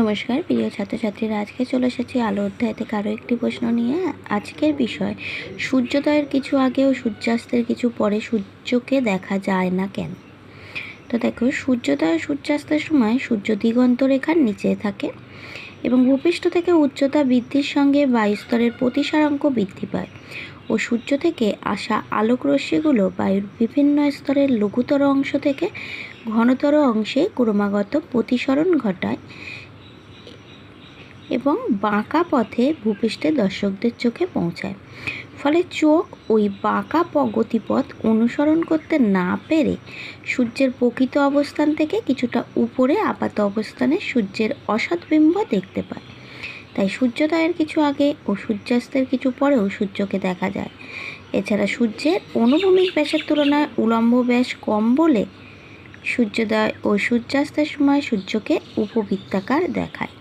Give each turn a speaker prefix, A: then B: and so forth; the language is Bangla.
A: নমস্কার, প্রিয় ছাত্রছাত্রীরা, আজকে চলে এসেছি আলো অধ্যায় থেকে আরও একটি প্রশ্ন নিয়ে। আজকের বিষয়, সূর্যোদয়ের কিছু আগে ও সূর্যাস্তের কিছু পরে সূর্যকে দেখা যায় না কেন? তো দেখো, সূর্যোদয় সূর্যাস্তের সময় সূর্য দিগন্ত রেখার নিচে থাকে এবং ভূপৃষ্ঠ থেকে উচ্চতা বৃদ্ধির সঙ্গে বায়ুস্তরের প্রতিসারাঙ্ক বৃদ্ধি পায় ও সূর্য থেকে আসা আলোক রশ্মিগুলো বায়ুর বিভিন্ন স্তরের লঘুতর অংশ থেকে ঘনতর অংশে ক্রমাগত প্রতিসরণ ঘটায়। এবং বাঁকা পথে ভূপৃষ্ঠে দর্শকদের চোখে পৌঁছায়। ফলে চোখ ওই বাঁকা গতিপথ অনুসরণ করতে না পেরে সূর্যের প্রকৃত অবস্থান থেকে কিছুটা উপরে আপাত অবস্থানে সূর্যের অসৎবিম্ব দেখতে পায়। তাই সূর্যোদয়ের কিছু আগে ও সূর্যাস্তের কিছু পরেও সূর্যকে দেখা যায়। এছাড়া সূর্যের অনুভূমিক ব্যাসের তুলনায় উলম্ব ব্যাস কম বলে সূর্যোদয় ও সূর্যাস্তের সময় সূর্যকে উপবৃত্তাকার দেখায়।